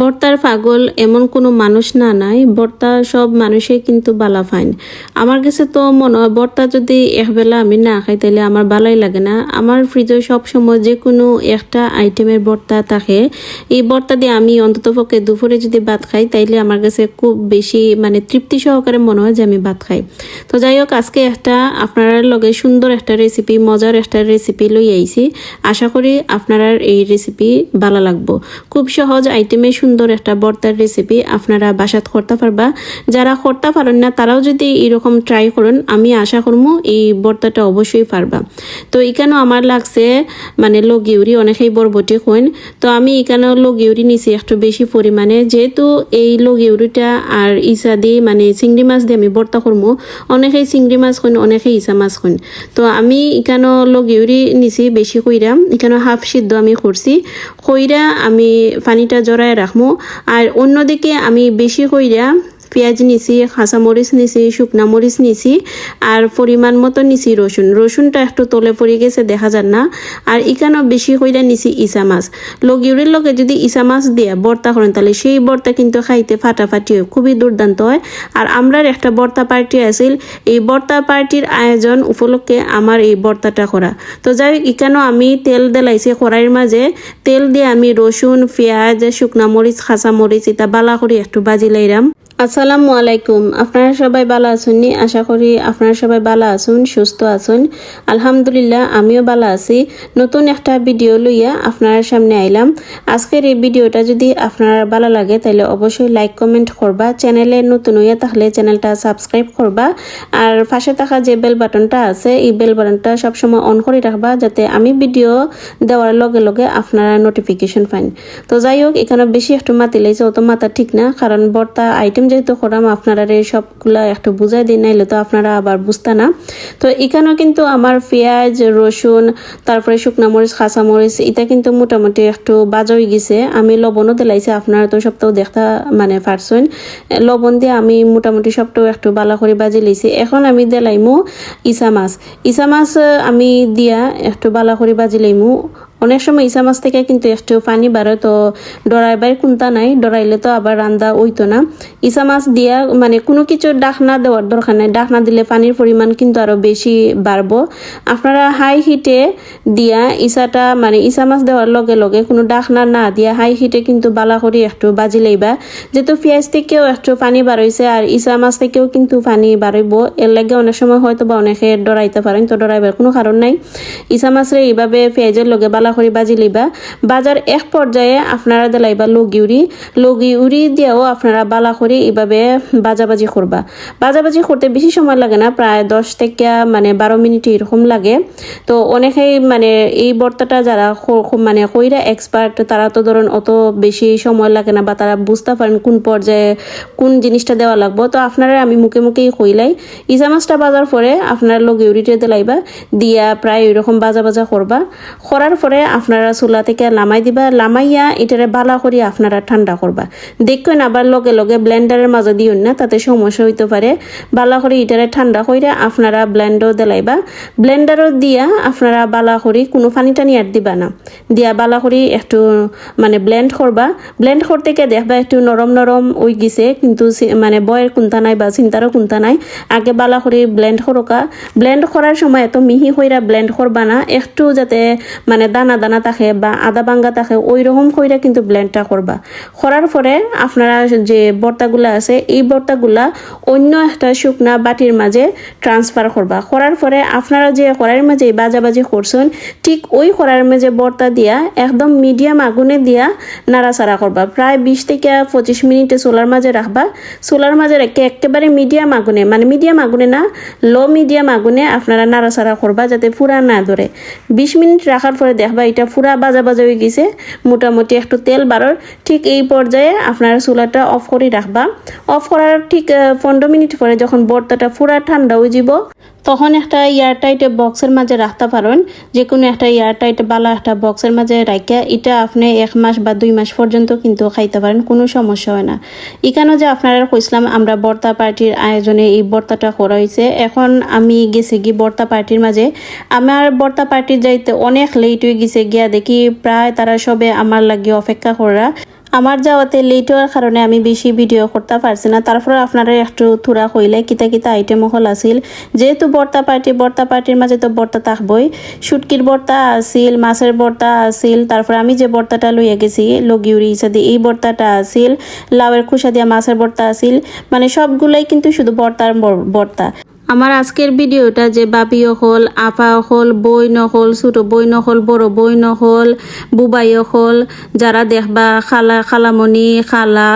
বর্তার পাগল এমন কোনো মানুষ না, নাই। বর্তা সব মানুষে কিন্তু বালা ফাইন। আমার কাছে তো মনে হয় বর্তা যদি একবেলা আমি না খাই তাহলে আমার বালাই লাগে না। আমার ফ্রিজে সব সময় যে কোনো একটা আইটেমের বর্তা থাকে। এই বর্তা দিয়ে আমি অন্তত পক্ষে দুপুরে যদি ভাত খাই, তাইলে আমার কাছে খুব বেশি মানে তৃপ্তি সহকারে মনে হয় যে আমি ভাত খাই। তো যাই হোক, আজকে একটা আপনার লগে সুন্দর একটা রেসিপি মজার একটা রেসিপি লই আইছি। আশা করি আপনারা এই রেসিপি ভালো লাগবো। খুব সহজ আইটেমে সুন্দর একটা বর্তার রেসিপি আপনারা বাসাত করতে পারবা। যারা করতে পারেন না, তারাও যদি এরকম ট্রাই করেন, আমি আশা করব এই বর্তাটা অবশ্যই পারবা। তো এখানেও আমার লাগছে মানে লগিউরি অনেকেই বরবটি কইন তো আমি এখানেও লগিউরি নিছি একটু বেশি পরিমাণে। যেহেতু এই লগিউরিটা আর ইসা দিয়ে মানে চিংড়ি মাছ দিয়ে আমি বর্তা করব অনেকেই চিংড়ি মাছ কইন অনেকেই ইসা মাছ কইন তো আমি এখানেও লগিউরি নিছি বেশি কইরা। এখানে হাফ সিদ্ধ আমি করছি। কইরা আমি পানিটা জড়ায় রাখব আর অন্যদিকে আমি বেশি কইরা পেঁয়াজ নিছি কাঁচামরিচ নিছি, শুকনা মরিচ নিছি, আর পরিমাণ মতো নিছি রসুন। রসুনটা একটু তলে পড়ে গেছে, দেখা যান না। আর এখানেও বেশি কইরা নিছি ইসা মাছ। লগিউরির লগে যদি ইসা মাছ দিয়ে বর্তা করেন, তাহলে সেই বর্তা কিন্তু খাইতে ফাটাফাটি হয়, খুবই দুর্দান্ত হয়। আর আমরার একটা বর্তা পার্টি আছিল, এই বর্তা পার্টির আয়োজন উপলক্ষে আমার এই বর্তাটা করা। তো যাই হোক, এখানেও আমি তেল দেলাইছি কড়াইয়ের মাঝে। তেল দিয়ে আমি রসুন, পেঁয়াজ, শুকনা মরিচ খাঁচা মরিচ, এটা বালা করে একটু বাজি লাইরাম। আসসালামু আলাইকুম। আপনারা সবাই ভালো আছেন নি? আশা করি আপনারা সবাই ভালো আছেন, সুস্থ আছেন। আলহামদুলিল্লাহ, আমিও ভালো আছি। নতুন একটা ভিডিও লইয়া আপনার সামনে আইলাম। আজকের এই ভিডিওটা যদি আপনার ভালো লাগে তাহলে অবশ্যই লাইক, কমেন্ট করবা। চ্যানেলে নতুন হইয়া তাহলে চ্যানেলটা সাবস্ক্রাইব করবা। আর পাশে থাকা যে বেল বাটনটা আছে, এই বেল বাটনটা সবসময় অন করে রাখবা, যাতে আমি ভিডিও দেওয়ার লগে লগে আপনারা নোটিফিকেশন পান। তো যাই হোক, এখানে বেশি একটু মাতি লাইছে, অত মাথা ঠিক না, কারণ বর্তা আইটেম যেহেতু করাম আপনারা এই সবগুলা একটু বুঝাই দিই নাইলে তো আপনারা আবার বুঝতে না। তো এখানেও কিন্তু আমার পেঁয়াজ, রসুন, তারপরে শুকনা মরিচ, কাঁচা মরিচ, এটা কিন্তু মোটামুটি একটু বাজা হয়ে গেছে। আমি লবণও দিলাইছি, আপনারা তো সবটাও দেখতে মানে পারছেন। লবণ দিয়ে আমি মোটামুটি সবটাও একটু বালা করে বাজি লইছি। এখন আমি দিলাইমু ইসা মাছ। ইসা মাছ আমি দিয়া একটু বালা করে বাজি লাইমু। অনেক সময় ইসা মাছ থেকে কিন্তু একটু পানি বাড়ে তো ডরাইবার কোনটা নাই, ডরাইলে তো আবার রান্দা ওইতো না। ইসা মাছ দিয়া মানে কোনো কিছু ডাকনা দেওয়ার দরকার নাই ডাকনা দিলে পানির পরিমাণ কিন্তু আরও বেশি বাড়বো। আপনারা হাই হিটে দিয়া ইসাটা মানে ইসা মাছ দেওয়ার লগে লগে কোনো ডাকনা না দিয়া হাই হিটে কিন্তু বালা করে একটু বাজি লইবা। যেহেতু পেঁয়াজ থেকেও একটু পানি বাড়াইছে আর ইসা মাছ থেকেও কিন্তু পানি বাড়াইব এর লাগে অনেক সময় হয়তো বা অনেকে ডরাইতে পারেন, তো ডরাইবার কোনো কারণ নাই। ইসা মাছরে এইভাবে পেঁয়াজের লগে বালা করে বাজি লইবা। বাজার এক পর্যায়ে আপনারা দিলাইবা লগিউরি লগিউরি দিয়েও আপনারা বালা করে এইভাবে বাজাবাজি করবা। বাজাবাজি করতে বেশি সময় লাগে না, প্রায় দশ থেকে মানে বারো মিনিট এরকম লাগে। তো অনেকেই মানে এই বর্তাটা যারা মানে কইরা এক্সপার্ট তারা তো ধরুন অত বেশি সময় লাগে না বা তারা বুঝতে পারেন কোন পর্যায়ে কোন জিনিসটা দেওয়া লাগবে। তো আপনারা আমি মুখে মুখেই কইলাই ইসা মাছটা বাজার পরে আপনার লগিউরিটা দিলাইবা, দিয়া প্রায় ওইরকম বাজা বাজা করবা। করার পরে আপনারা চুলা থেকে লামাই দিবা, লামাইয়া এটারে বালা করি আপনারা ঠান্ডা করবা। দেখবেন আবার লগে লগে ব্লেন্ডারের মাঝে দিও না, তাতে সমস্যা হইতে পারে। বালা করে এটারে ঠান্ডা কইরা আপনারা ব্লেন্ডও দিলাইবা। ব্লেন্ডারও দিয়া আপনারা বালা করি কোনো পানি টানি আর দিবা না। দিয়া বালা করি একটু মানে ব্লেন্ড করবা। ব্লেন্ড করতে গিয়ে দেখবা একটু নরম নরম ওই গেছে, কিন্তু মানে বয়ের কোনটা নাই বা চিন্তারও কোনটা নাই। আগে বালা করে ব্লেন্ড করোকা। ব্লেন্ড করার সময় এত মিহি কইরা ব্লেন্ড করবা না, একটু যাতে মানে দানা দানা দানা থাকে বা আদা বাঙ্গা থাকে ওই রকম কইরা কিন্তু ব্লেন্ডটা করবা। করার পরে আপনারা যে বর্তাগুলা আছে, এই বর্তাগুলা অন্য একটা শুকনা বাটির মাঝে ট্রান্সফার করবা। করার পরে আপনারা যে কড়াইয়ের মাঝে বাজাবাজি করছেন, ঠিক ওই কড়াইয়ের মাঝে বর্তা দিয়া একদম মিডিয়াম আগুনে দিয়া নাড়াচাড়া করবা। প্রায় বিশ থেকে পঁচিশ মিনিটে চুলার মাঝে রাখবা। চুলার মাঝে রেখে একেবারে মিডিয়াম আগুনে মানে মিডিয়াম আগুনে না লো মিডিয়াম আগুনে আপনারা নাড়াচাড়া করবা যাতে পুরা না ধরে। বিশ মিনিট রাখার পরে দেখবা এটা পুরা বাজা বাজা হয়ে গেছে, মোটামুটি একটু তেল বাড়ার। ঠিক এই পর্যায়ে আপনারা চুলাটা অফ করে রাখবা। অফ করার ঠিক পনেরো মিনিট পরে যখন বর্তাটা পুরা ঠান্ডা হয়ে যাব তখন একটা এয়ারটাইট বক্সের মাঝে রাখতে পারেন যে কোনো একটা এয়ারটাইট বালা একটা বক্সের মাঝে রাখিয়া এটা আপনি এক মাস বা দুই মাস পর্যন্ত কিন্তু খাইতে পারেন, কোনো সমস্যা হয় না। এখানেও যে আপনারা কইসলাম আমরা বর্তা পার্টির আয়োজনে এই বর্তাটা করা হয়েছে এখন আমি গেছি গিয়ে বর্তা পার্টির মাঝে। আমার বর্তা পার্টির যাইতে অনেক লেট হয়ে গেছে, গিয়া দেখি প্রায় তারা সবে আমার লাগিয়ে অপেক্ষা করা। আমার যাওয়াতে লেট হওয়ার কারণে আমি বেশি ভিডিও করতে পারছি না। তারপরে আপনারা একটু থুরা কইলে কিতা কিতা আইটেম হল আছিল। যেহেতু বর্তা পার্টি, বর্তা পার্টির মাঝে তো বর্তা থাকবই। শুটকির বর্তা আছিল, মাছের বর্তা আছিল। তারপরে আমি যে বর্তাটা লইয়া গেছি লগিউরি ইসাদি এই বর্তাটা আছিল। লাউয়ের খুসা দিয়া মাছের বর্তা আছিল। মানে সবগুলাই কিন্তু শুধু বর্তার বর- বর্তা। আমার আজকের ভিডিওটা যে বাপি হল আপা হল বই নহল ছোট বই নহল বড় বই নহল বুবাই হল, যারা দেখবা খালা, খালামণি, খালা,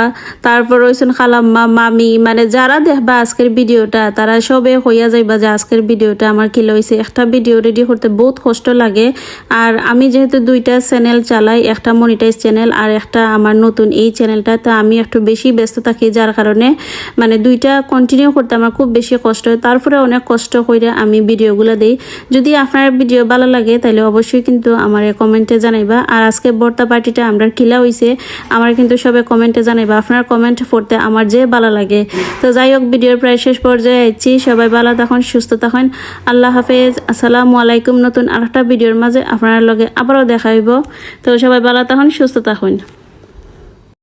তারপর রয়েছেন খালাম্মা, মামি মানে যারা দেখবা আজকের ভিডিওটা, তারা সবে হইয়া যাইবা যে আজকের ভিডিওটা আমার কি লইছে। একটা ভিডিও রেডি করতে বহুত কষ্ট লাগে। আর আমি যেহেতু দুইটা চ্যানেল চালাই, একটা মনিটাইজ চ্যানেল আর একটা আমার নতুন এই চ্যানেলটা তা আমি একটু বেশি ব্যস্ত থাকি, যার কারণে মানে দুইটা কন্টিনিউ করতে আমার খুব বেশি কষ্ট হয়। তারপরে অনেক কষ্ট করে আমি ভিডিওগুলো দিই। যদি আপনার ভিডিও ভালো লাগে তাহলে অবশ্যই কিন্তু আমার কমেন্টে জানাইবা। আর আজকে বর্তা পার্টিটা আমরা কিলা হইছে, আমার কিন্তু সবে কমেন্টে জানাইবা। আপনার কমেন্ট পড়তে আমার যে ভালো লাগে। তো যাই হোক, ভিডিওর প্রায় শেষ পর্যায়ে আইছি। সবাই ভালো থাকুন, সুস্থ থাকুন। আল্লাহ হাফেজ। আসসালামু আলাইকুম। নতুন আরেকটা ভিডিওর মাঝে আপনার লগে আবারও দেখা হইব। তো সবাই ভালো থাকুন, সুস্থ থাকুন।